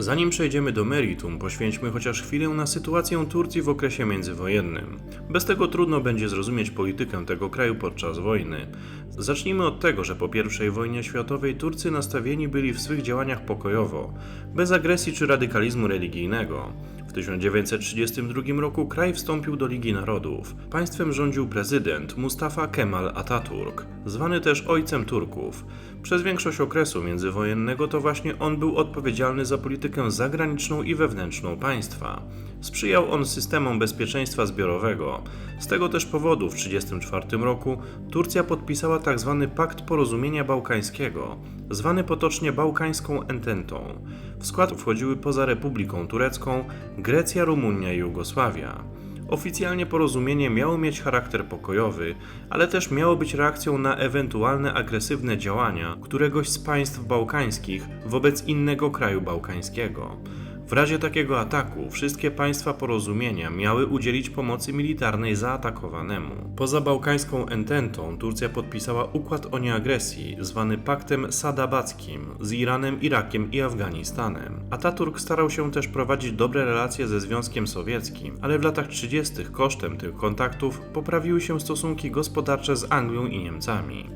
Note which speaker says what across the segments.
Speaker 1: Zanim przejdziemy do meritum, poświęćmy chociaż chwilę na sytuację Turcji w okresie międzywojennym. Bez tego trudno będzie zrozumieć politykę tego kraju podczas wojny. Zacznijmy od tego, że po I wojnie światowej Turcy nastawieni byli w swych działaniach pokojowo, bez agresji czy radykalizmu religijnego. W 1932 roku kraj wstąpił do Ligi Narodów. Państwem rządził prezydent Mustafa Kemal Atatürk, zwany też Ojcem Turków. Przez większość okresu międzywojennego to właśnie on był odpowiedzialny za politykę zagraniczną i wewnętrzną państwa. Sprzyjał on systemom bezpieczeństwa zbiorowego. Z tego też powodu w 1934 roku Turcja podpisała tzw. Pakt Porozumienia Bałkańskiego, zwany potocznie Bałkańską Ententą. W skład wchodziły poza Republiką Turecką Grecja, Rumunia i Jugosławia. Oficjalnie porozumienie miało mieć charakter pokojowy, ale też miało być reakcją na ewentualne agresywne działania któregoś z państw bałkańskich wobec innego kraju bałkańskiego. W razie takiego ataku wszystkie państwa porozumienia miały udzielić pomocy militarnej zaatakowanemu. Poza bałkańską ententą Turcja podpisała układ o nieagresji, zwany Paktem Sadabackim z Iranem, Irakiem i Afganistanem. Ataturk starał się też prowadzić dobre relacje ze Związkiem Sowieckim, ale w latach 30. kosztem tych kontaktów poprawiły się stosunki gospodarcze z Anglią i Niemcami.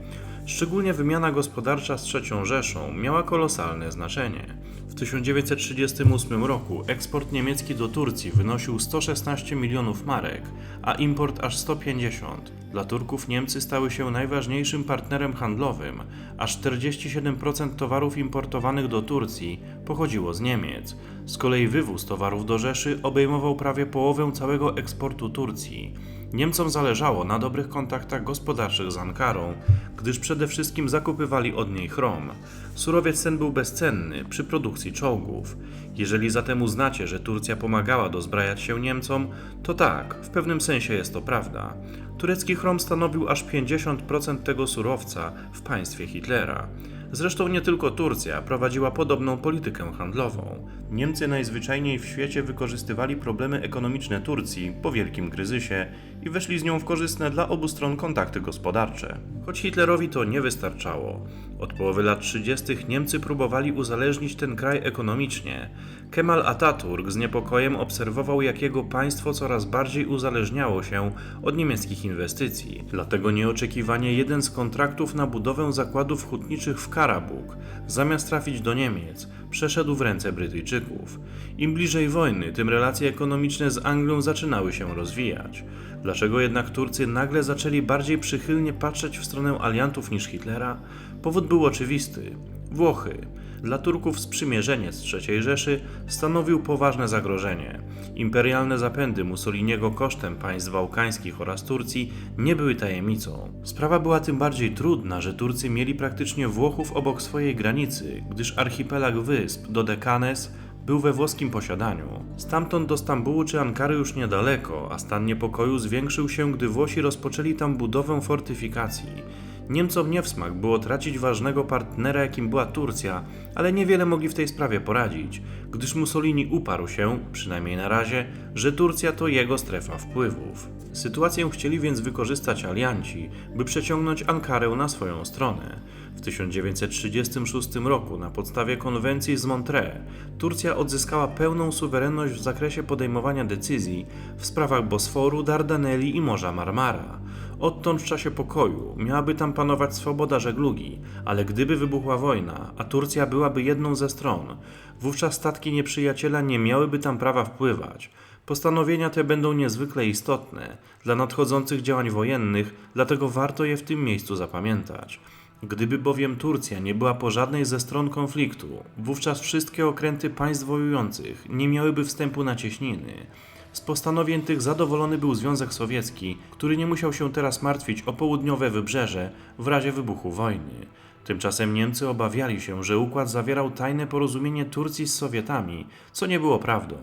Speaker 1: Szczególnie wymiana gospodarcza z III Rzeszą miała kolosalne znaczenie. W 1938 roku eksport niemiecki do Turcji wynosił 116 milionów marek, a import aż 150. Dla Turków Niemcy stały się najważniejszym partnerem handlowym, a 47% towarów importowanych do Turcji pochodziło z Niemiec. Z kolei wywóz towarów do Rzeszy obejmował prawie połowę całego eksportu Turcji. Niemcom zależało na dobrych kontaktach gospodarczych z Ankarą, gdyż przede wszystkim zakupywali od niej chrom. Surowiec ten był bezcenny przy produkcji czołgów. Jeżeli zatem uznacie, że Turcja pomagała dozbrajać się Niemcom, to tak, w pewnym sensie jest to prawda. Turecki chrom stanowił aż 50% tego surowca w państwie Hitlera. Zresztą nie tylko Turcja prowadziła podobną politykę handlową. Niemcy najzwyczajniej w świecie wykorzystywali problemy ekonomiczne Turcji po wielkim kryzysie i weszli z nią w korzystne dla obu stron kontakty gospodarcze. Choć Hitlerowi to nie wystarczało. Od połowy lat 30. Niemcy próbowali uzależnić ten kraj ekonomicznie. Kemal Atatürk z niepokojem obserwował, jak jego państwo coraz bardziej uzależniało się od niemieckich inwestycji. Dlatego nieoczekiwanie jeden z kontraktów na budowę zakładów hutniczych w Karabuk, zamiast trafić do Niemiec, przeszedł w ręce Brytyjczyków. Im bliżej wojny, tym relacje ekonomiczne z Anglią zaczynały się rozwijać. Dlaczego jednak Turcy nagle zaczęli bardziej przychylnie patrzeć w stronę aliantów niż Hitlera? Powód był oczywisty. Włochy. Dla Turków sprzymierzenie z III Rzeszy stanowił poważne zagrożenie. Imperialne zapędy Mussoliniego kosztem państw bałkańskich oraz Turcji nie były tajemnicą. Sprawa była tym bardziej trudna, że Turcy mieli praktycznie Włochów obok swojej granicy, gdyż archipelag wysp Dodekanes był we włoskim posiadaniu. Stamtąd do Stambułu czy Ankary już niedaleko, a stan niepokoju zwiększył się, gdy Włosi rozpoczęli tam budowę fortyfikacji. Niemcom nie w smak było tracić ważnego partnera, jakim była Turcja, ale niewiele mogli w tej sprawie poradzić, gdyż Mussolini uparł się, przynajmniej na razie, że Turcja to jego strefa wpływów. Sytuację chcieli więc wykorzystać alianci, by przeciągnąć Ankarę na swoją stronę. W 1936 roku na podstawie konwencji z Montreux Turcja odzyskała pełną suwerenność w zakresie podejmowania decyzji w sprawach Bosforu, Dardaneli i Morza Marmara. Odtąd w czasie pokoju miałaby tam panować swoboda żeglugi, ale gdyby wybuchła wojna, a Turcja byłaby jedną ze stron, wówczas statki nieprzyjaciela nie miałyby tam prawa wpływać. Postanowienia te będą niezwykle istotne dla nadchodzących działań wojennych, dlatego warto je w tym miejscu zapamiętać. Gdyby bowiem Turcja nie była po żadnej ze stron konfliktu, wówczas wszystkie okręty państw wojujących nie miałyby wstępu na cieśniny. Z postanowień tych zadowolony był Związek Sowiecki, który nie musiał się teraz martwić o południowe wybrzeże w razie wybuchu wojny. Tymczasem Niemcy obawiali się, że układ zawierał tajne porozumienie Turcji z Sowietami, co nie było prawdą.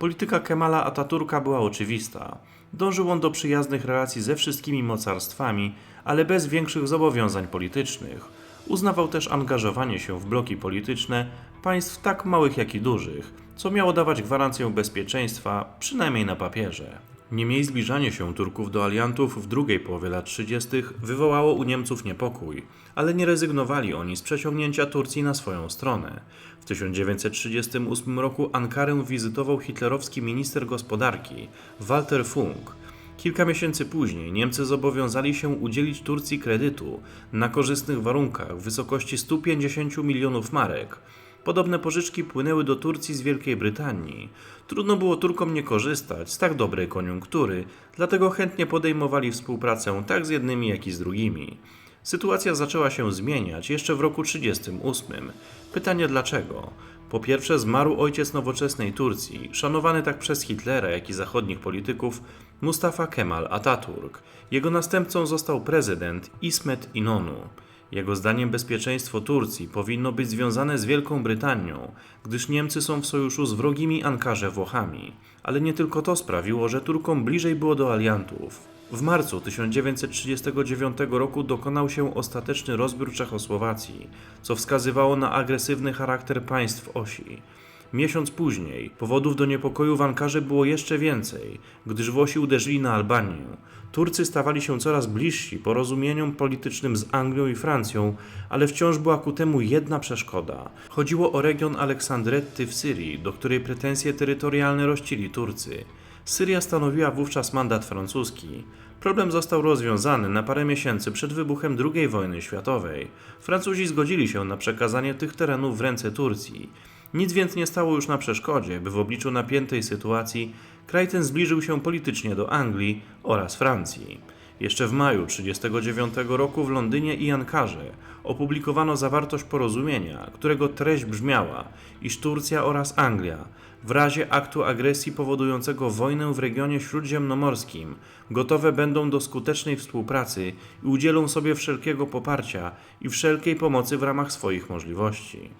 Speaker 1: Polityka Kemala Ataturka była oczywista. Dążył on do przyjaznych relacji ze wszystkimi mocarstwami, ale bez większych zobowiązań politycznych. Uznawał też angażowanie się w bloki polityczne państw tak małych jak i dużych, co miało dawać gwarancję bezpieczeństwa, przynajmniej na papierze. Niemniej zbliżanie się Turków do aliantów w drugiej połowie lat 30. wywołało u Niemców niepokój, ale nie rezygnowali oni z przeciągnięcia Turcji na swoją stronę. W 1938 roku Ankarę wizytował hitlerowski minister gospodarki Walter Funk. Kilka miesięcy później Niemcy zobowiązali się udzielić Turcji kredytu na korzystnych warunkach w wysokości 150 milionów marek. Podobne pożyczki płynęły do Turcji z Wielkiej Brytanii. Trudno było Turkom nie korzystać z tak dobrej koniunktury, dlatego chętnie podejmowali współpracę tak z jednymi, jak i z drugimi. Sytuacja zaczęła się zmieniać jeszcze w roku 1938. Pytanie dlaczego? Po pierwsze, zmarł ojciec nowoczesnej Turcji, szanowany tak przez Hitlera, jak i zachodnich polityków, Mustafa Kemal Atatürk. Jego następcą został prezydent Ismet Inonu. Jego zdaniem bezpieczeństwo Turcji powinno być związane z Wielką Brytanią, gdyż Niemcy są w sojuszu z wrogimi Ankarze Włochami. Ale nie tylko to sprawiło, że Turkom bliżej było do aliantów. W marcu 1939 roku dokonał się ostateczny rozbiór Czechosłowacji, co wskazywało na agresywny charakter państw osi. Miesiąc później powodów do niepokoju w Ankarze było jeszcze więcej, gdyż Włosi uderzyli na Albanię. Turcy stawali się coraz bliżsi porozumieniom politycznym z Anglią i Francją, ale wciąż była ku temu jedna przeszkoda. Chodziło o region Aleksandretty w Syrii, do której pretensje terytorialne rościli Turcy. Syria stanowiła wówczas mandat francuski. Problem został rozwiązany na parę miesięcy przed wybuchem II wojny światowej. Francuzi zgodzili się na przekazanie tych terenów w ręce Turcji. Nic więc nie stało już na przeszkodzie, by w obliczu napiętej sytuacji kraj ten zbliżył się politycznie do Anglii oraz Francji. Jeszcze w maju 1939 roku w Londynie i Ankarze opublikowano zawartość porozumienia, którego treść brzmiała, iż Turcja oraz Anglia w razie aktu agresji powodującego wojnę w regionie śródziemnomorskim gotowe będą do skutecznej współpracy i udzielą sobie wszelkiego poparcia i wszelkiej pomocy w ramach swoich możliwości.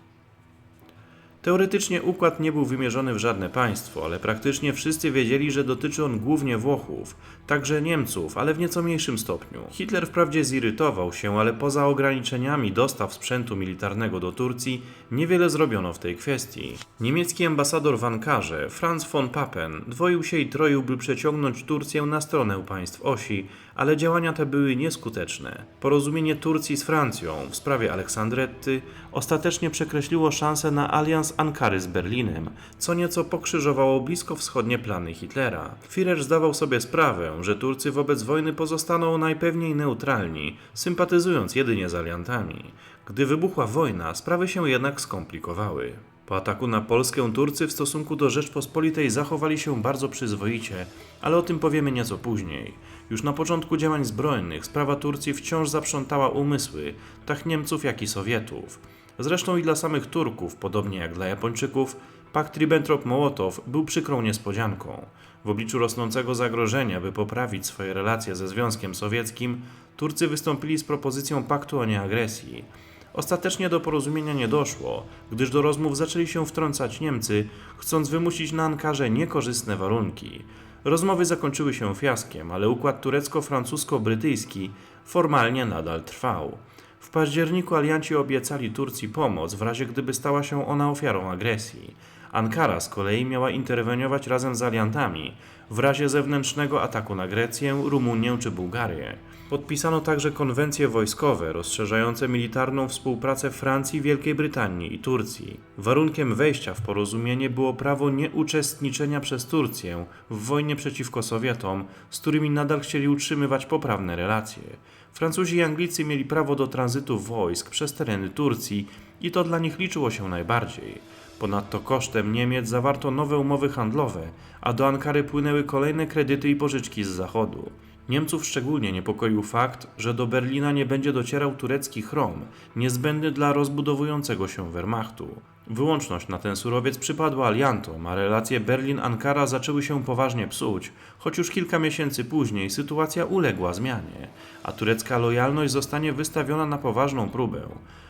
Speaker 1: Teoretycznie układ nie był wymierzony w żadne państwo, ale praktycznie wszyscy wiedzieli, że dotyczy on głównie Włochów, także Niemców, ale w nieco mniejszym stopniu. Hitler wprawdzie zirytował się, ale poza ograniczeniami dostaw sprzętu militarnego do Turcji niewiele zrobiono w tej kwestii. Niemiecki ambasador w Ankarze, Franz von Papen, dwoił się i troił, by przeciągnąć Turcję na stronę państw osi, ale działania te były nieskuteczne. Porozumienie Turcji z Francją w sprawie Aleksandretty ostatecznie przekreśliło szansę na alians Ankary z Berlinem, co nieco pokrzyżowało bliskowschodnie plany Hitlera. Führer zdawał sobie sprawę, że Turcy wobec wojny pozostaną najpewniej neutralni, sympatyzując jedynie z aliantami. Gdy wybuchła wojna, sprawy się jednak skomplikowały. Po ataku na Polskę Turcy w stosunku do Rzeczpospolitej zachowali się bardzo przyzwoicie, ale o tym powiemy nieco później. Już na początku działań zbrojnych sprawa Turcji wciąż zaprzątała umysły, tak Niemców jak i Sowietów. Zresztą i dla samych Turków, podobnie jak dla Japończyków, pakt Ribbentrop-Mołotow był przykrą niespodzianką. W obliczu rosnącego zagrożenia, by poprawić swoje relacje ze Związkiem Sowieckim, Turcy wystąpili z propozycją paktu o nieagresji. Ostatecznie do porozumienia nie doszło, gdyż do rozmów zaczęli się wtrącać Niemcy, chcąc wymusić na Ankarze niekorzystne warunki. Rozmowy zakończyły się fiaskiem, ale układ turecko-francusko-brytyjski formalnie nadal trwał. W październiku alianci obiecali Turcji pomoc w razie gdyby stała się ona ofiarą agresji. Ankara z kolei miała interweniować razem z aliantami w razie zewnętrznego ataku na Grecję, Rumunię czy Bułgarię. Podpisano także konwencje wojskowe rozszerzające militarną współpracę Francji, Wielkiej Brytanii i Turcji. Warunkiem wejścia w porozumienie było prawo nieuczestniczenia przez Turcję w wojnie przeciwko Sowietom, z którymi nadal chcieli utrzymywać poprawne relacje. Francuzi i Anglicy mieli prawo do tranzytu wojsk przez tereny Turcji i to dla nich liczyło się najbardziej. Ponadto kosztem Niemiec zawarto nowe umowy handlowe, a do Ankary płynęły kolejne kredyty i pożyczki z zachodu. Niemców szczególnie niepokoił fakt, że do Berlina nie będzie docierał turecki chrom, niezbędny dla rozbudowującego się Wehrmachtu. Wyłączność na ten surowiec przypadła aliantom, a relacje Berlin-Ankara zaczęły się poważnie psuć, choć już kilka miesięcy później sytuacja uległa zmianie, a turecka lojalność zostanie wystawiona na poważną próbę.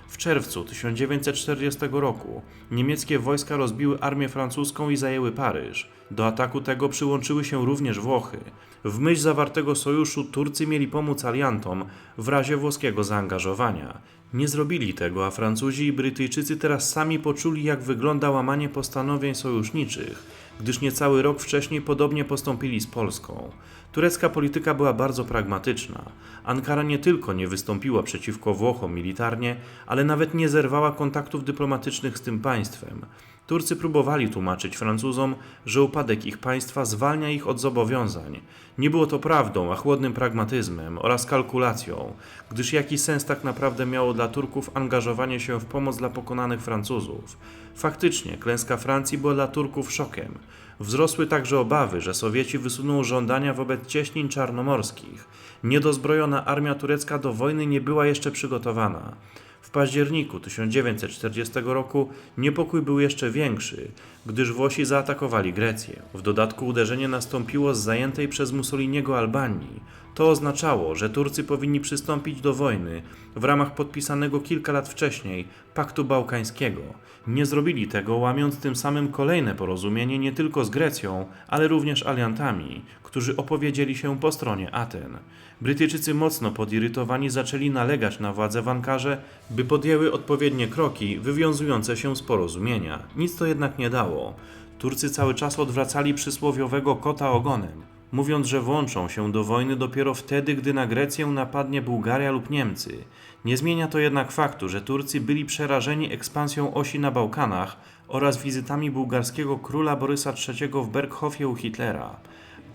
Speaker 1: W czerwcu 1940 roku niemieckie wojska rozbiły armię francuską i zajęły Paryż. Do ataku tego przyłączyły się również Włochy. W myśl zawartego sojuszu Turcy mieli pomóc aliantom w razie włoskiego zaangażowania. Nie zrobili tego, a Francuzi i Brytyjczycy teraz sami poczuli, jak wygląda łamanie postanowień sojuszniczych. gdyż niecały rok wcześniej podobnie postąpili z Polską. Turecka polityka była bardzo pragmatyczna. Ankara nie tylko nie wystąpiła przeciwko Włochom militarnie, ale nawet nie zerwała kontaktów dyplomatycznych z tym państwem. Turcy próbowali tłumaczyć Francuzom, że upadek ich państwa zwalnia ich od zobowiązań. Nie było to prawdą, a chłodnym pragmatyzmem oraz kalkulacją, gdyż jaki sens tak naprawdę miało dla Turków angażowanie się w pomoc dla pokonanych Francuzów? Faktycznie, klęska Francji była dla Turków szokiem. Wzrosły także obawy, że Sowieci wysuną żądania wobec cieśnin czarnomorskich. Niedozbrojona armia turecka do wojny nie była jeszcze przygotowana. W październiku 1940 roku niepokój był jeszcze większy, gdyż Włosi zaatakowali Grecję. W dodatku uderzenie nastąpiło z zajętej przez Mussoliniego Albanii. To oznaczało, że Turcy powinni przystąpić do wojny w ramach podpisanego kilka lat wcześniej Paktu Bałkańskiego. Nie zrobili tego, łamiąc tym samym kolejne porozumienie nie tylko z Grecją, ale również aliantami, którzy opowiedzieli się po stronie Aten. Brytyjczycy mocno podirytowani zaczęli nalegać na władze w Ankarze, by podjęły odpowiednie kroki wywiązujące się z porozumienia. Nic to jednak nie dało. Turcy cały czas odwracali przysłowiowego kota ogonem, mówiąc, że włączą się do wojny dopiero wtedy, gdy na Grecję napadnie Bułgaria lub Niemcy. Nie zmienia to jednak faktu, że Turcy byli przerażeni ekspansją osi na Bałkanach oraz wizytami bułgarskiego króla Borysa III w Berghofie u Hitlera.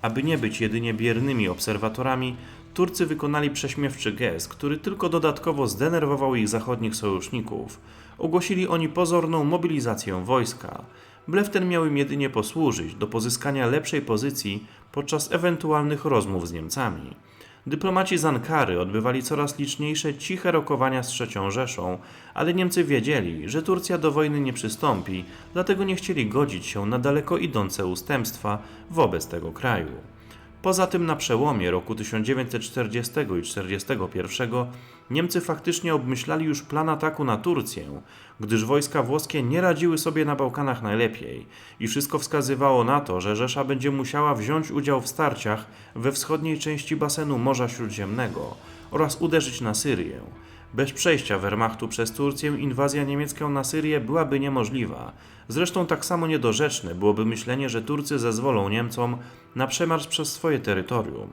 Speaker 1: Aby nie być jedynie biernymi obserwatorami, Turcy wykonali prześmiewczy gest, który tylko dodatkowo zdenerwował ich zachodnich sojuszników. Ogłosili oni pozorną mobilizację wojska. Blef ten miał im jedynie posłużyć do pozyskania lepszej pozycji podczas ewentualnych rozmów z Niemcami. Dyplomaci z Ankary odbywali coraz liczniejsze ciche rokowania z III Rzeszą, ale Niemcy wiedzieli, że Turcja do wojny nie przystąpi, dlatego nie chcieli godzić się na daleko idące ustępstwa wobec tego kraju. Poza tym na przełomie roku 1940 i 1941 Niemcy faktycznie obmyślali już plan ataku na Turcję, gdyż wojska włoskie nie radziły sobie na Bałkanach najlepiej i wszystko wskazywało na to, że Rzesza będzie musiała wziąć udział w starciach we wschodniej części basenu Morza Śródziemnego oraz uderzyć na Syrię. Bez przejścia Wehrmachtu przez Turcję inwazja niemiecka na Syrię byłaby niemożliwa. Zresztą tak samo niedorzeczne byłoby myślenie, że Turcy zezwolą Niemcom na przemarsz przez swoje terytorium.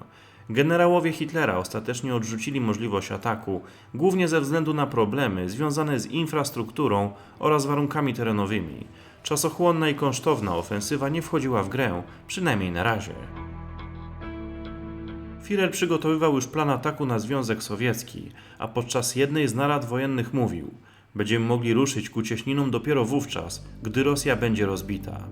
Speaker 1: Generałowie Hitlera ostatecznie odrzucili możliwość ataku, głównie ze względu na problemy związane z infrastrukturą oraz warunkami terenowymi. Czasochłonna i kosztowna ofensywa nie wchodziła w grę, przynajmniej na razie. Führer przygotowywał już plan ataku na Związek Sowiecki, a podczas jednej z narad wojennych mówił: Będziemy mogli ruszyć ku cieśninom dopiero wówczas, gdy Rosja będzie rozbita.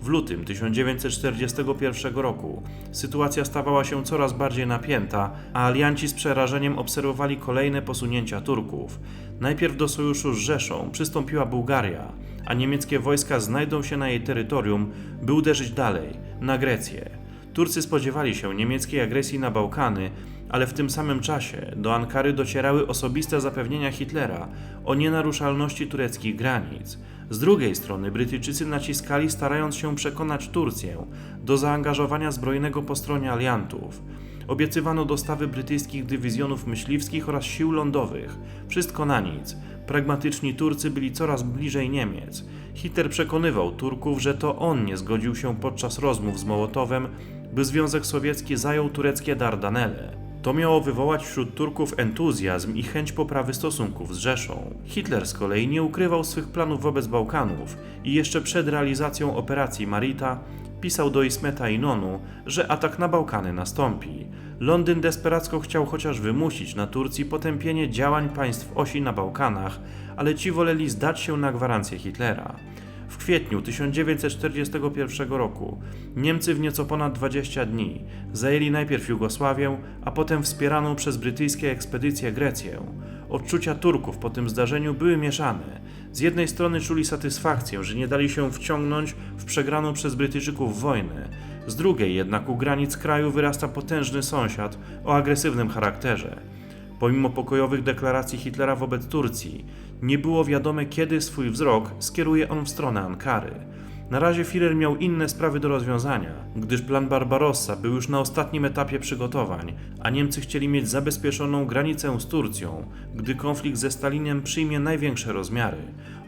Speaker 1: W lutym 1941 roku sytuacja stawała się coraz bardziej napięta, a alianci z przerażeniem obserwowali kolejne posunięcia Turków. Najpierw do sojuszu z Rzeszą przystąpiła Bułgaria, a niemieckie wojska znajdą się na jej terytorium, by uderzyć dalej, na Grecję. Turcy spodziewali się niemieckiej agresji na Bałkany, ale w tym samym czasie do Ankary docierały osobiste zapewnienia Hitlera o nienaruszalności tureckich granic. Z drugiej strony Brytyjczycy naciskali, starając się przekonać Turcję do zaangażowania zbrojnego po stronie aliantów. Obiecywano dostawy brytyjskich dywizjonów myśliwskich oraz sił lądowych. Wszystko na nic. Pragmatyczni Turcy byli coraz bliżej Niemiec. Hitler przekonywał Turków, że to on nie zgodził się podczas rozmów z Mołotowem, by Związek Sowiecki zajął tureckie Dardanelle. To miało wywołać wśród Turków entuzjazm i chęć poprawy stosunków z Rzeszą. Hitler z kolei nie ukrywał swych planów wobec Bałkanów i jeszcze przed realizacją operacji Marita pisał do Ismeta i Nonu, że atak na Bałkany nastąpi. Londyn desperacko chciał chociaż wymusić na Turcji potępienie działań państw osi na Bałkanach, ale ci woleli zdać się na gwarancję Hitlera. W kwietniu 1941 roku Niemcy w nieco ponad 20 dni zajęli najpierw Jugosławię, a potem wspieraną przez brytyjskie ekspedycje Grecję. Odczucia Turków po tym zdarzeniu były mieszane. Z jednej strony czuli satysfakcję, że nie dali się wciągnąć w przegraną przez Brytyjczyków wojnę, z drugiej jednak u granic kraju wyrasta potężny sąsiad o agresywnym charakterze. Pomimo pokojowych deklaracji Hitlera wobec Turcji, nie było wiadome, kiedy swój wzrok skieruje on w stronę Ankary. Na razie Führer miał inne sprawy do rozwiązania, gdyż plan Barbarossa był już na ostatnim etapie przygotowań, a Niemcy chcieli mieć zabezpieczoną granicę z Turcją, gdy konflikt ze Stalinem przyjmie największe rozmiary.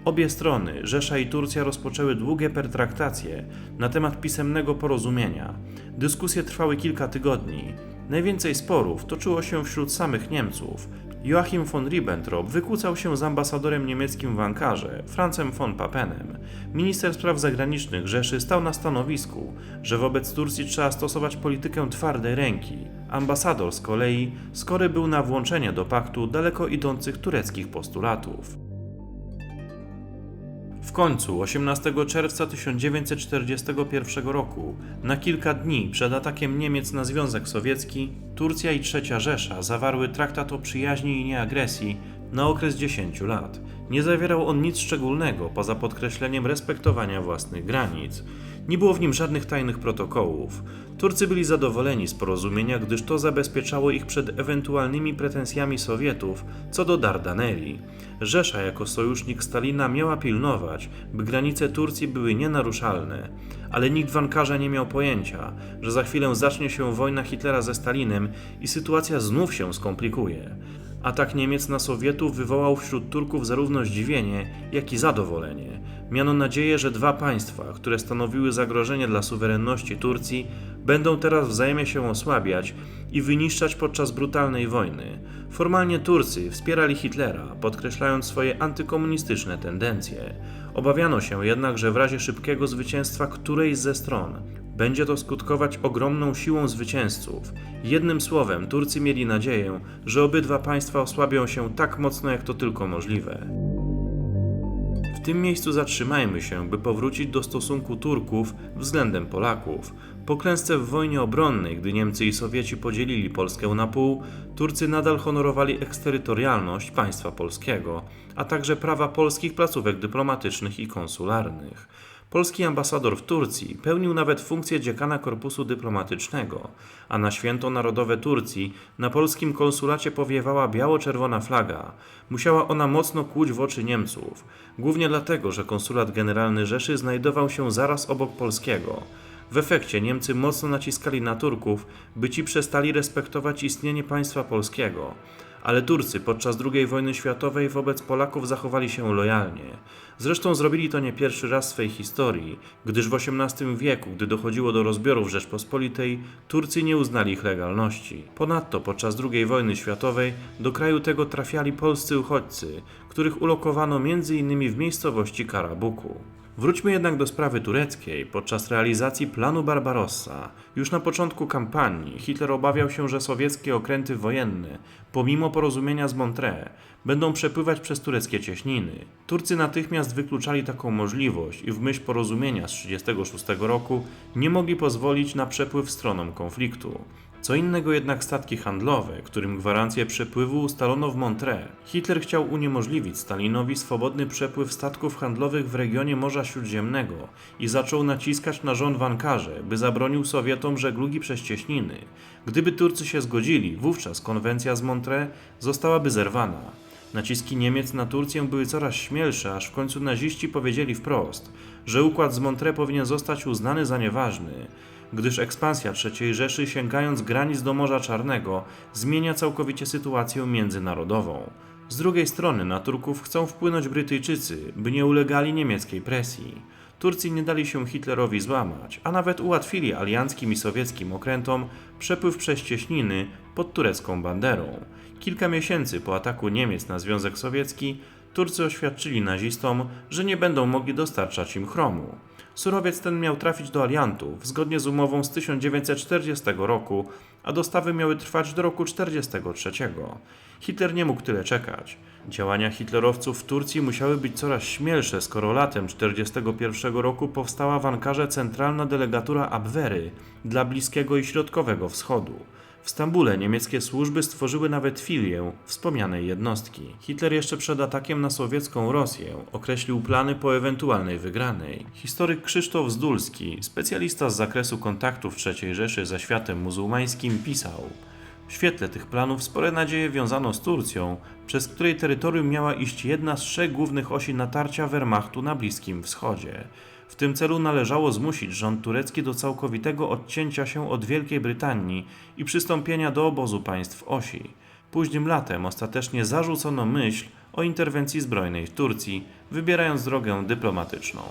Speaker 1: Obie strony, Rzesza i Turcja, rozpoczęły długie pertraktacje na temat pisemnego porozumienia. Dyskusje trwały kilka tygodni. Najwięcej sporów toczyło się wśród samych Niemców. Joachim von Ribbentrop wykłócał się z ambasadorem niemieckim w Ankarze, Francem von Papenem. Minister spraw zagranicznych Rzeszy stał na stanowisku, że wobec Turcji trzeba stosować politykę twardej ręki. Ambasador z kolei skory był na włączenie do paktu daleko idących tureckich postulatów. W końcu 18 czerwca 1941 roku, na kilka dni przed atakiem Niemiec na Związek Sowiecki, Turcja i Trzecia Rzesza zawarły traktat o przyjaźni i nieagresji na okres 10 lat. Nie zawierał on nic szczególnego poza podkreśleniem respektowania własnych granic. Nie było w nim żadnych tajnych protokołów. Turcy byli zadowoleni z porozumienia, gdyż to zabezpieczało ich przed ewentualnymi pretensjami Sowietów co do Dardaneli. Rzesza jako sojusznik Stalina miała pilnować, by granice Turcji były nienaruszalne, ale nikt w Ankarze nie miał pojęcia, że za chwilę zacznie się wojna Hitlera ze Stalinem i sytuacja znów się skomplikuje. Atak Niemiec na Sowietów wywołał wśród Turków zarówno zdziwienie, jak i zadowolenie. Miano nadzieję, że dwa państwa, które stanowiły zagrożenie dla suwerenności Turcji, będą teraz wzajemnie się osłabiać i wyniszczać podczas brutalnej wojny. Formalnie Turcy wspierali Hitlera, podkreślając swoje antykomunistyczne tendencje. Obawiano się jednak, że w razie szybkiego zwycięstwa którejś ze stron będzie to skutkować ogromną siłą zwycięzców. Jednym słowem, Turcy mieli nadzieję, że obydwa państwa osłabią się tak mocno, jak to tylko możliwe. W tym miejscu zatrzymajmy się, by powrócić do stosunku Turków względem Polaków. Po klęsce w wojnie obronnej, gdy Niemcy i Sowieci podzielili Polskę na pół, Turcy nadal honorowali eksterytorialność państwa polskiego, a także prawa polskich placówek dyplomatycznych i konsularnych. Polski ambasador w Turcji pełnił nawet funkcję dziekana korpusu dyplomatycznego, a na święto narodowe Turcji na polskim konsulacie powiewała biało-czerwona flaga. Musiała ona mocno kłuć w oczy Niemców, głównie dlatego, że konsulat generalny Rzeszy znajdował się zaraz obok polskiego. W efekcie Niemcy mocno naciskali na Turków, by ci przestali respektować istnienie państwa polskiego. Ale Turcy podczas II wojny światowej wobec Polaków zachowali się lojalnie. Zresztą zrobili to nie pierwszy raz w swej historii, gdyż w XVIII wieku, gdy dochodziło do rozbiorów Rzeczpospolitej, Turcy nie uznali ich legalności. Ponadto podczas II wojny światowej do kraju tego trafiali polscy uchodźcy, których ulokowano m.in. w miejscowości Karabuku. Wróćmy jednak do sprawy tureckiej. Podczas realizacji planu Barbarossa, już na początku kampanii, Hitler obawiał się, że sowieckie okręty wojenne, pomimo porozumienia z Montreux, będą przepływać przez tureckie cieśniny. Turcy natychmiast wykluczali taką możliwość i w myśl porozumienia z 1936 roku nie mogli pozwolić na przepływ stronom konfliktu. Co innego jednak statki handlowe, którym gwarancję przepływu ustalono w Montreux. Hitler chciał uniemożliwić Stalinowi swobodny przepływ statków handlowych w regionie Morza Śródziemnego i zaczął naciskać na rząd w Ankarze, by zabronił Sowietom żeglugi przez cieśniny. Gdyby Turcy się zgodzili, wówczas konwencja z Montreux zostałaby zerwana. Naciski Niemiec na Turcję były coraz śmielsze, aż w końcu naziści powiedzieli wprost, że układ z Montreux powinien zostać uznany za nieważny, gdyż ekspansja III Rzeszy sięgając granic do Morza Czarnego zmienia całkowicie sytuację międzynarodową. Z drugiej strony na Turków chcą wpłynąć Brytyjczycy, by nie ulegali niemieckiej presji. Turcy nie dali się Hitlerowi złamać, a nawet ułatwili alianckim i sowieckim okrętom przepływ przez cieśniny pod turecką banderą. Kilka miesięcy po ataku Niemiec na Związek Sowiecki Turcy oświadczyli nazistom, że nie będą mogli dostarczać im chromu. Surowiec ten miał trafić do aliantów zgodnie z umową z 1940 roku, a dostawy miały trwać do roku 1943. Hitler nie mógł tyle czekać. Działania hitlerowców w Turcji musiały być coraz śmielsze, skoro latem 1941 roku powstała w Ankarze centralna delegatura Abwehry dla Bliskiego i Środkowego Wschodu. W Stambule niemieckie służby stworzyły nawet filię wspomnianej jednostki. Hitler jeszcze przed atakiem na sowiecką Rosję określił plany po ewentualnej wygranej. Historyk Krzysztof Zdulski, specjalista z zakresu kontaktów III Rzeszy ze światem muzułmańskim, pisał w świetle tych planów spore nadzieje wiązano z Turcją, przez której terytorium miała iść jedna z trzech głównych osi natarcia Wehrmachtu na Bliskim Wschodzie. W tym celu należało zmusić rząd turecki do całkowitego odcięcia się od Wielkiej Brytanii i przystąpienia do obozu państw osi. Późnym latem ostatecznie zarzucono myśl o interwencji zbrojnej w Turcji, wybierając drogę dyplomatyczną.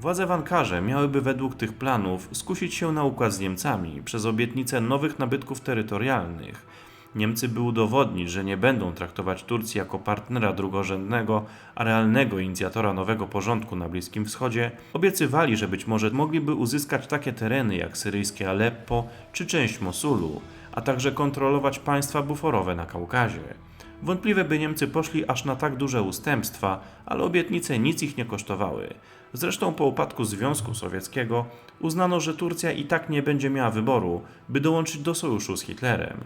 Speaker 1: Władze w Ankarze miałyby według tych planów skusić się na układ z Niemcami przez obietnicę nowych nabytków terytorialnych. Niemcy by udowodnić, że nie będą traktować Turcji jako partnera drugorzędnego, a realnego inicjatora nowego porządku na Bliskim Wschodzie, obiecywali, że być może mogliby uzyskać takie tereny jak syryjskie Aleppo czy część Mosulu, a także kontrolować państwa buforowe na Kaukazie. Wątpliwe by Niemcy poszli aż na tak duże ustępstwa, ale obietnice nic ich nie kosztowały. Zresztą po upadku Związku Sowieckiego uznano, że Turcja i tak nie będzie miała wyboru, by dołączyć do sojuszu z Hitlerem.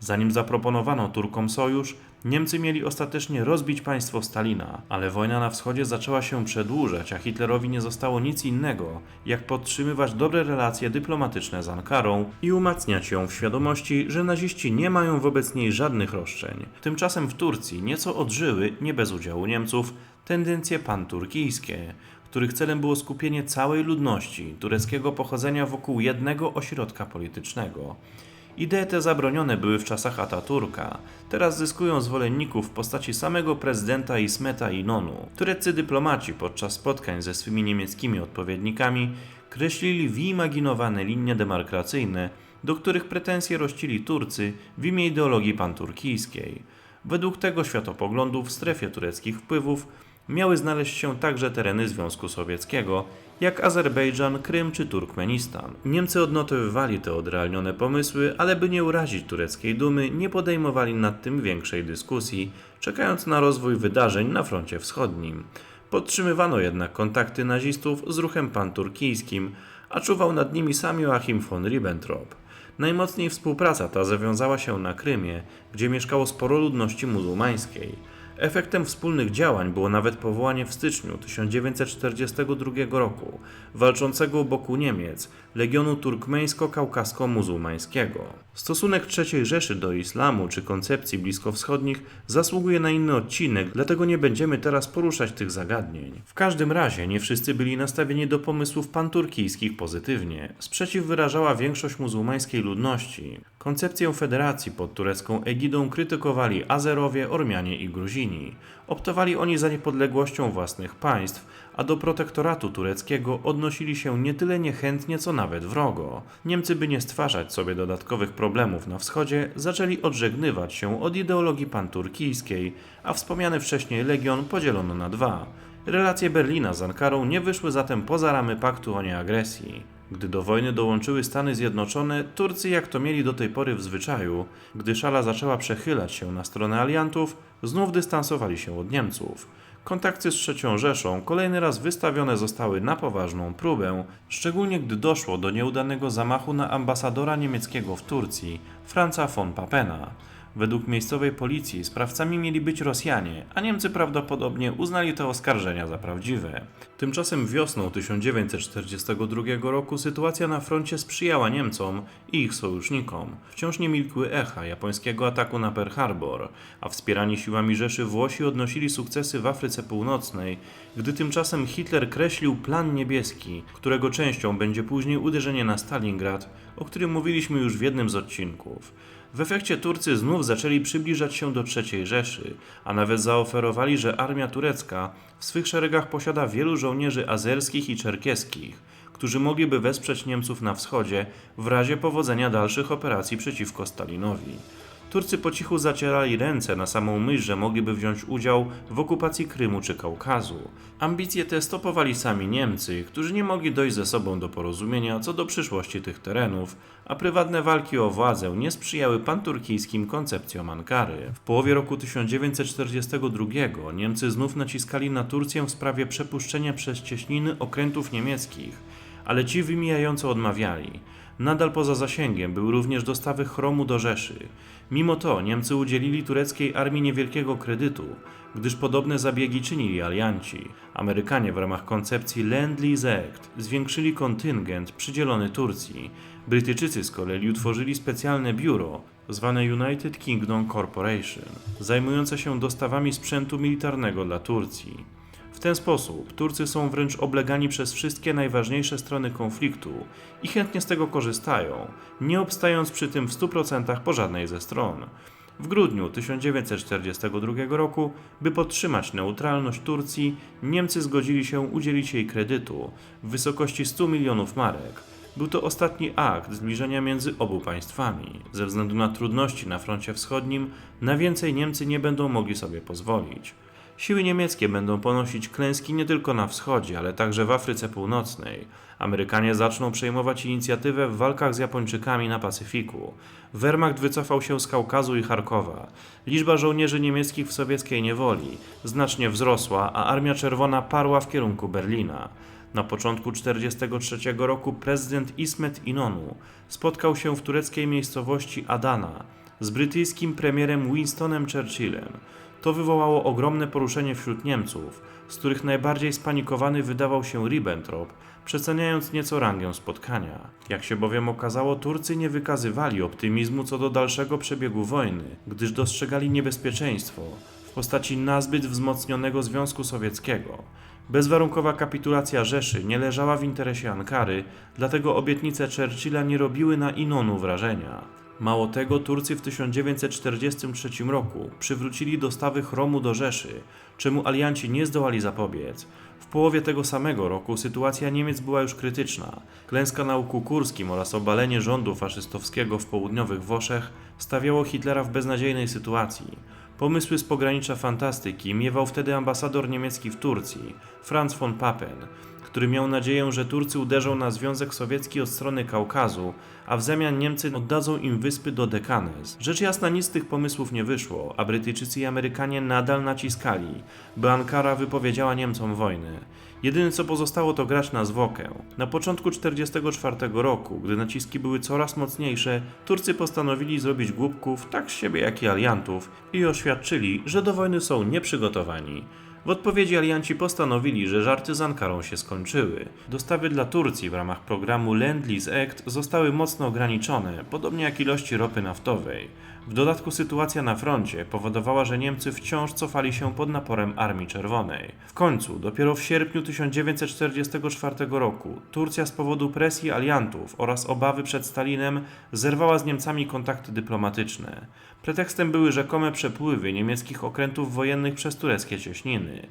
Speaker 1: Zanim zaproponowano Turkom sojusz, Niemcy mieli ostatecznie rozbić państwo Stalina, ale wojna na wschodzie zaczęła się przedłużać, a Hitlerowi nie zostało nic innego, jak podtrzymywać dobre relacje dyplomatyczne z Ankarą i umacniać ją w świadomości, że naziści nie mają wobec niej żadnych roszczeń. Tymczasem w Turcji nieco odżyły, nie bez udziału Niemców, tendencje panturkijskie, których celem było skupienie całej ludności tureckiego pochodzenia wokół jednego ośrodka politycznego. Idee te zabronione były w czasach Ataturka, teraz zyskują zwolenników w postaci samego prezydenta Ismeta Inonu. Tureccy dyplomaci podczas spotkań ze swymi niemieckimi odpowiednikami kreślili wyimaginowane linie demarkacyjne, do których pretensje rościli Turcy w imię ideologii panturkijskiej. Według tego światopoglądu w strefie tureckich wpływów miały znaleźć się także tereny Związku Sowieckiego, jak Azerbejdżan, Krym czy Turkmenistan. Niemcy odnotowywali te odrealnione pomysły, ale by nie urazić tureckiej dumy, nie podejmowali nad tym większej dyskusji, czekając na rozwój wydarzeń na froncie wschodnim. Podtrzymywano jednak kontakty nazistów z ruchem panturkijskim, a czuwał nad nimi sam Joachim von Ribbentrop. Najmocniej współpraca ta zawiązała się na Krymie, gdzie mieszkało sporo ludności muzułmańskiej. Efektem wspólnych działań było nawet powołanie w styczniu 1942 roku walczącego u boku Niemiec Legionu Turkmeńsko-Kaukasko-Muzułmańskiego. Stosunek III Rzeszy do islamu czy koncepcji bliskowschodnich zasługuje na inny odcinek, dlatego nie będziemy teraz poruszać tych zagadnień. W każdym razie nie wszyscy byli nastawieni do pomysłów panturkijskich pozytywnie. Sprzeciw wyrażała większość muzułmańskiej ludności. Koncepcję federacji pod turecką egidą krytykowali Azerowie, Ormianie i Gruzini. Optowali oni za niepodległością własnych państw, a do protektoratu tureckiego odnosili się nie tyle niechętnie, co nawet wrogo. Niemcy, by nie stwarzać sobie dodatkowych problemów na wschodzie, zaczęli odżegnywać się od ideologii panturkijskiej, a wspomniany wcześniej legion podzielono na dwa. Relacje Berlina z Ankarą nie wyszły zatem poza ramy paktu o nieagresji. Gdy do wojny dołączyły Stany Zjednoczone, Turcy, jak to mieli do tej pory w zwyczaju, gdy szala zaczęła przechylać się na stronę aliantów, znów dystansowali się od Niemców. Kontakty z III Rzeszą kolejny raz wystawione zostały na poważną próbę, szczególnie gdy doszło do nieudanego zamachu na ambasadora niemieckiego w Turcji, Franza von Papena. Według miejscowej policji sprawcami mieli być Rosjanie, a Niemcy prawdopodobnie uznali te oskarżenia za prawdziwe. Tymczasem wiosną 1942 roku sytuacja na froncie sprzyjała Niemcom i ich sojusznikom. Wciąż nie milkły echa japońskiego ataku na Pearl Harbor, a wspierani siłami Rzeszy Włosi odnosili sukcesy w Afryce Północnej, gdy tymczasem Hitler kreślił plan niebieski, którego częścią będzie później uderzenie na Stalingrad, o którym mówiliśmy już w jednym z odcinków. W efekcie Turcy znów zaczęli przybliżać się do III Rzeszy, a nawet zaoferowali, że armia turecka w swych szeregach posiada wielu żołnierzy azerskich i czerkieskich, którzy mogliby wesprzeć Niemców na wschodzie w razie powodzenia dalszych operacji przeciwko Stalinowi. Turcy po cichu zacierali ręce na samą myśl, że mogliby wziąć udział w okupacji Krymu czy Kaukazu. Ambicje te stopowali sami Niemcy, którzy nie mogli dojść ze sobą do porozumienia co do przyszłości tych terenów, a prywatne walki o władzę nie sprzyjały panturkijskim koncepcjom Ankary. W połowie roku 1942 Niemcy znów naciskali na Turcję w sprawie przepuszczenia przez cieśniny okrętów niemieckich, ale ci wymijająco odmawiali. Nadal poza zasięgiem były również dostawy chromu do Rzeszy. Mimo to Niemcy udzielili tureckiej armii niewielkiego kredytu, gdyż podobne zabiegi czynili alianci. Amerykanie w ramach koncepcji Land-Lease Act zwiększyli kontyngent przydzielony Turcji. Brytyjczycy z kolei utworzyli specjalne biuro, zwane United Kingdom Corporation, zajmujące się dostawami sprzętu militarnego dla Turcji. W ten sposób Turcy są wręcz oblegani przez wszystkie najważniejsze strony konfliktu i chętnie z tego korzystają, nie obstając przy tym w 100% po żadnej ze stron. W grudniu 1942 roku, by podtrzymać neutralność Turcji, Niemcy zgodzili się udzielić jej kredytu w wysokości 100 milionów marek. Był to ostatni akt zbliżenia między obu państwami. Ze względu na trudności na froncie wschodnim, na więcej Niemcy nie będą mogli sobie pozwolić. Siły niemieckie będą ponosić klęski nie tylko na wschodzie, ale także w Afryce Północnej. Amerykanie zaczną przejmować inicjatywę w walkach z Japończykami na Pacyfiku. Wehrmacht wycofał się z Kaukazu i Charkowa. Liczba żołnierzy niemieckich w sowieckiej niewoli znacznie wzrosła, a Armia Czerwona parła w kierunku Berlina. Na początku 1943 roku prezydent Ismet Inonu spotkał się w tureckiej miejscowości Adana z brytyjskim premierem Winstonem Churchillem. To wywołało ogromne poruszenie wśród Niemców, z których najbardziej spanikowany wydawał się Ribbentrop, przeceniając nieco rangę spotkania. Jak się bowiem okazało, Turcy nie wykazywali optymizmu co do dalszego przebiegu wojny, gdyż dostrzegali niebezpieczeństwo w postaci nazbyt wzmocnionego Związku Sowieckiego. Bezwarunkowa kapitulacja Rzeszy nie leżała w interesie Ankary, dlatego obietnice Churchilla nie robiły na Inonu wrażenia. Mało tego, Turcy w 1943 roku przywrócili dostawy chromu do Rzeszy, czemu alianci nie zdołali zapobiec. W połowie tego samego roku sytuacja Niemiec była już krytyczna. Klęska na Łuku Kurskim oraz obalenie rządu faszystowskiego w południowych Włoszech stawiało Hitlera w beznadziejnej sytuacji. Pomysły z pogranicza fantastyki miewał wtedy ambasador niemiecki w Turcji, Franz von Papen, który miał nadzieję, że Turcy uderzą na Związek Sowiecki od strony Kaukazu, a w zamian Niemcy oddadzą im wyspy do Dekanes. Rzecz jasna nic z tych pomysłów nie wyszło, a Brytyjczycy i Amerykanie nadal naciskali, by Ankara wypowiedziała Niemcom wojnę. Jedyne co pozostało to grać na zwłokę. Na początku 1944 roku, gdy naciski były coraz mocniejsze, Turcy postanowili zrobić głupków, tak z siebie jak i aliantów, i oświadczyli, że do wojny są nieprzygotowani. W odpowiedzi alianci postanowili, że żarty z Ankarą się skończyły. Dostawy dla Turcji w ramach programu Lend-Lease Act zostały mocno ograniczone, podobnie jak ilości ropy naftowej. W dodatku sytuacja na froncie powodowała, że Niemcy wciąż cofali się pod naporem Armii Czerwonej. W końcu, dopiero w sierpniu 1944 roku, Turcja z powodu presji aliantów oraz obawy przed Stalinem zerwała z Niemcami kontakty dyplomatyczne. Pretekstem były rzekome przepływy niemieckich okrętów wojennych przez tureckie cieśniny.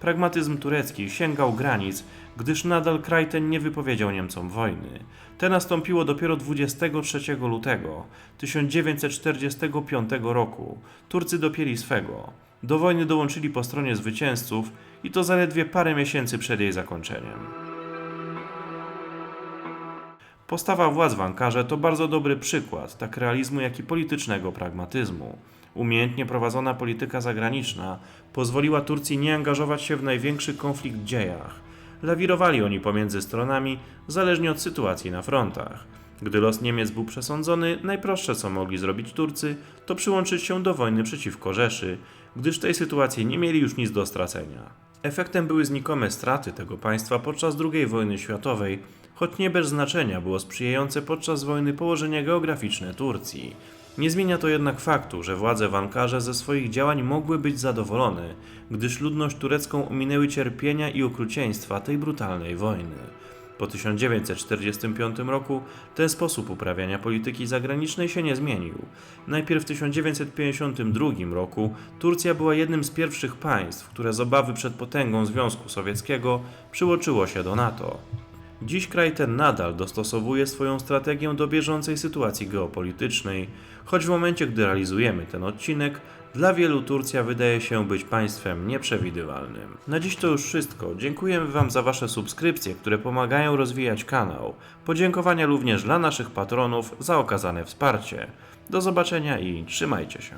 Speaker 1: Pragmatyzm turecki sięgał granic, gdyż nadal kraj ten nie wypowiedział Niemcom wojny. Te nastąpiło dopiero 23 lutego 1945 roku. Turcy dopięli swego. Do wojny dołączyli po stronie zwycięzców i to zaledwie parę miesięcy przed jej zakończeniem. Postawa władz w Ankarze to bardzo dobry przykład tak realizmu, jak i politycznego pragmatyzmu. Umiejętnie prowadzona polityka zagraniczna pozwoliła Turcji nie angażować się w największy konflikt w dziejach. Lawirowali oni pomiędzy stronami, zależnie od sytuacji na frontach. Gdy los Niemiec był przesądzony, najprostsze co mogli zrobić Turcy, to przyłączyć się do wojny przeciwko Rzeszy, gdyż w tej sytuacji nie mieli już nic do stracenia. Efektem były znikome straty tego państwa podczas II wojny światowej, choć nie bez znaczenia było sprzyjające podczas wojny położenie geograficzne Turcji. Nie zmienia to jednak faktu, że władze w Ankarze ze swoich działań mogły być zadowolone, gdyż ludność turecką ominęły cierpienia i okrucieństwa tej brutalnej wojny. Po 1945 roku ten sposób uprawiania polityki zagranicznej się nie zmienił. Najpierw w 1952 roku Turcja była jednym z pierwszych państw, które z obawy przed potęgą Związku Sowieckiego przyłączyło się do NATO. Dziś kraj ten nadal dostosowuje swoją strategię do bieżącej sytuacji geopolitycznej, choć w momencie, gdy realizujemy ten odcinek, dla wielu Turcja wydaje się być państwem nieprzewidywalnym. Na dziś to już wszystko. Dziękujemy Wam za Wasze subskrypcje, które pomagają rozwijać kanał. Podziękowania również dla naszych patronów za okazane wsparcie. Do zobaczenia i trzymajcie się.